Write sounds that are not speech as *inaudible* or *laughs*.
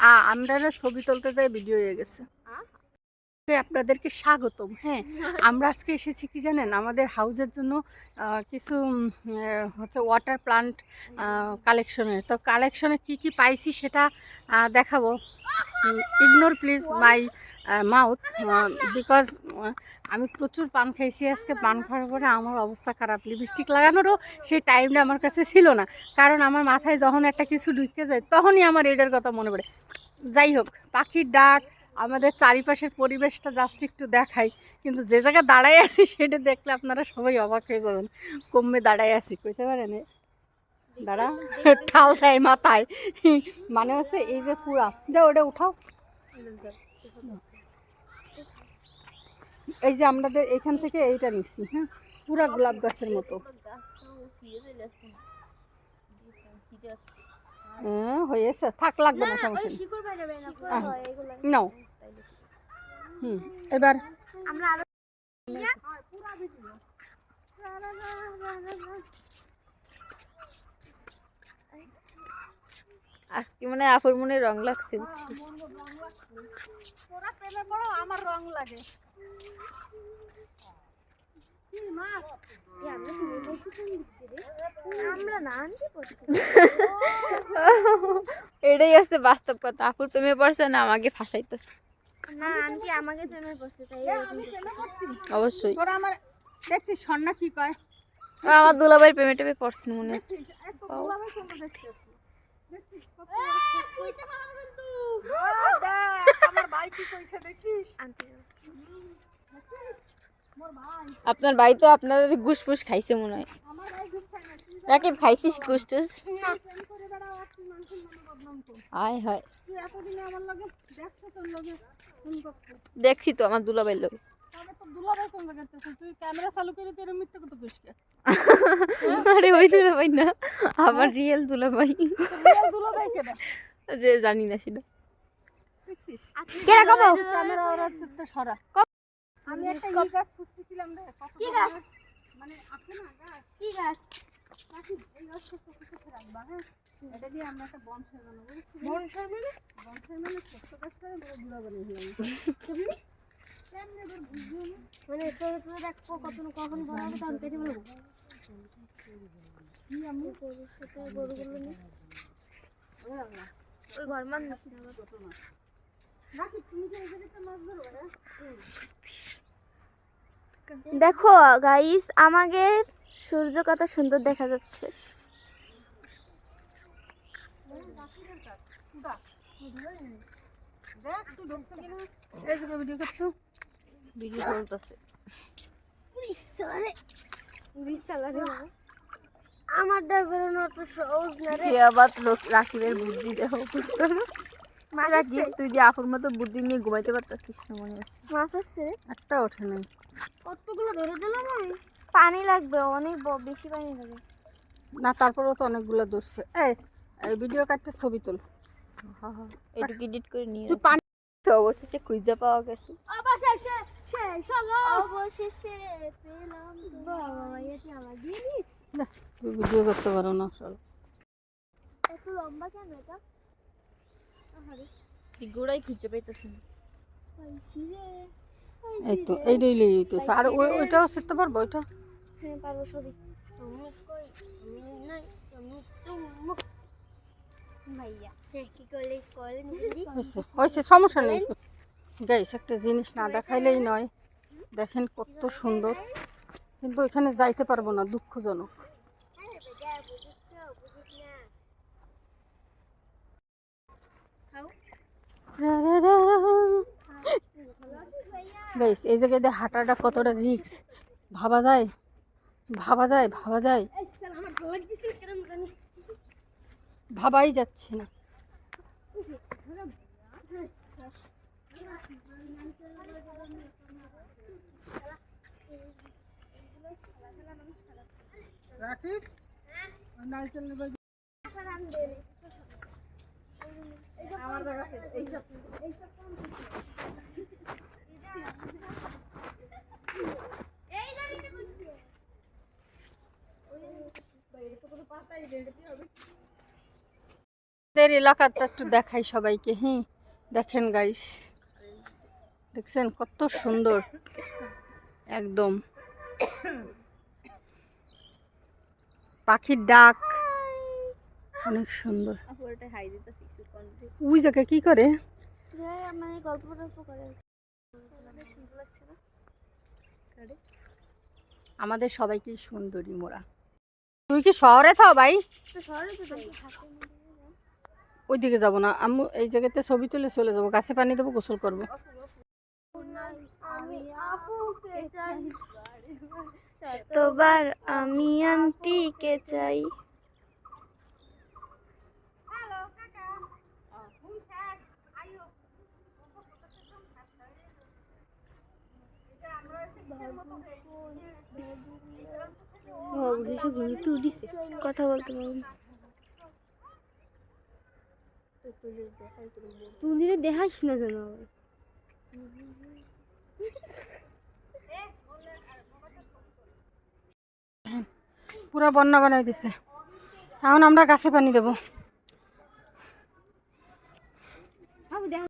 আ আমরা ছবি তুলতে যাই ভিডিও হয়ে গেছে। আপনাদেরকে স্বাগতম হ্যাঁ? *laughs* আমরা আজকে এসেছি কি জানেন? আমাদের হাউজের জন্য কিছু হচ্ছে ওয়াটার প্লান্ট কালেকশনে তো কালেকশনে কি কি পাইছি সেটা দেখাবো। Ignore please my mouth because আমি প্রচুর পান খাইছি আজকে, পান খাওয়ার পরে আমার অবস্থা খারাপ। লিপস্টিক লাগানোরও সেই টাইমটা আমার কাছে ছিল না। কারণ আমার মাথায় যখন একটা কিছু ঢুকে যায়, তখনই আমার এটার কথা মনে পড়ে। যাই হোক, পাখির ডাক, আমাদের চারিপাশের পরিবেশটা জাস্ট একটু দেখাই। কিন্তু যে জায়গায় দাঁড়াই আছি, সেটা দেখলে আপনারা সবাই অবাক হয়ে যাবেন। কমে দাঁড়াই আছি, কইতে পারেন দাঁড়া ঠাল দেয় মাথায়। মানে হচ্ছে এই যে পুরা। যা ওটা উঠাও। এই যে আমাদের এখান থেকে এইটা নিচ্ছি হ্যাঁ? পুরা গোলাপ গাছের মতো। হ্যাঁ হয়েছে। থাক লাগবে না সমস্যা নাও। হুম এবার? আমরা আরও আজকে মানে আফর মনে রং লাগছে বুঝছিস? তোরা আমার রং লাগে। এটাই আছে বাস্তব কথা। আপুর প্রেমে পড়ছে না আমাকে ফাঁসাইতেছে। না আন্টি আমাকে প্রেমে পড়ছে তাই অবশ্যই। তোরা আমার দেখছিস সন্না কি কয়? আমার দুলাভাইয়ের প্রেমে টেমে পড়ছে মনে হচ্ছে। আমার ভাই কি কইছে আন্টি আপনার ভাই তো আপনার গুস ফুস খাইছে মনে হয়। রাকিব খাইছিস গুস টুস প্রেম করে বেড়াও আর তুই মানুষের নামে বদনাম কর আয় হয় দেখছ তো আমার দুলাভাইয়ের লোক তবে তো দুলাভাই কোন জায়গায় আছে? তুই ক্যামেরা চালু করে তোর মিথ্যে কত কইছিস *laughs* আরে ওই দুলাভাই না আমার রিয়েল দুলাভাই। রিয়েল যে জানি না সেটা। আমি একটা কি বড় গাছ? মানে আছে না গাছ? কি গাছ? এই গাছটা ছোট ছোট রাখবা হ্যাঁ? এটা দিয়ে আমরা একটা বনসাই বানাবো? বনসাই মানে বনসাই মানে ছোট্ট গাছটা বড় বুড়া বানিয়ে দিলাম বুঝিও মানে তোর তোর দেখো কখন কখন বড় হবে তখন কেটে বলব কি আমি? সেটা গরুগুলো নিয়ে ওই ওই ঘর মান ছোট না তুমি যে এই জায়গাতে মাছ ধরো হ্যাঁ? দেখো গাইস আমাকে সূর্য কত সুন্দর দেখা যাচ্ছে। আমার ডাল বেরোনো তো সহজ না রে। কে আবার লোক রাকিবের বুদ্ধি দেখো বুঝতে তুই যে আপুর মতো বুদ্ধি নিয়ে ঘুমাইতে পারতাছিস মনে হচ্ছে। মাছ আসছে। একটা ওঠে নাই। কতগুলো ধরে দিলাম আমি পানি লাগবে অনেক বেশি পানি লাগবে। না তারপরেও তো অনেকগুলো ধরছে। এই এই ভিডিও কাটতে ছবি তোল। এটুকু এডিট করে নিয়ে তুই পানি অবশেষে খুঁজে পাওয়া গেছে। অবশেষে অবশেষে পেলাম বাবা এটি আমার দিয়ে দিস না, তুই ভিডিও করতে পারো না চল। এত লম্বা কেন এটা গোড়াই খুঁজে পাইতেছ এই তো আর ওই ওইটাও শিখতে পারব ওইটা হ্যাঁ পারব সবই হ্যাঁ সমস্যা নেই। গাইস একটা জিনিস না দেখাইলেই নয়। দেখেন কত সুন্দর। কিন্তু এখানে যাইতে পারব না দুঃখজনক আরে বেটা বুঝিস তো বুঝিস না খাও গাইস এই জায়গায় হাঁটাটা কতটা রিক্স ভাবা যায়? ভাবা যায় ভাবা যায়? ভাবাই যাচ্ছে না। নারকেল নেবে আমার দেখা এইসব এই দাঁড়িয়ে কইছে আমাদের এলাকাটা একটু দেখাই সবাইকে হ্যাঁ? দেখেন গাইস দেখছেন কত সুন্দর? একদম। পাখির ডাক। অনেক সুন্দর। ওই জায়গায় কি করে? মানে গল্প টল্প করে। সুন্দর লাগছে না? আমাদের সবাইকে সুন্দরী মোরা তুই কি শহরে থাও ভাই? তো শহরে তো যাই। ওইদিকে যাব না। আমি এই জায়গাতে ছবি তুলে চলে যাব। গাছে পানি দেবো গোসল করব। তোবার আমি আপুকে চাই আমি আন্টিকে চাই কথা বলতে পারব না তুই দেখাস না যেন পুরো বন্যা বানাই দিছে। এখন আমরা গাছে পানি দেবো।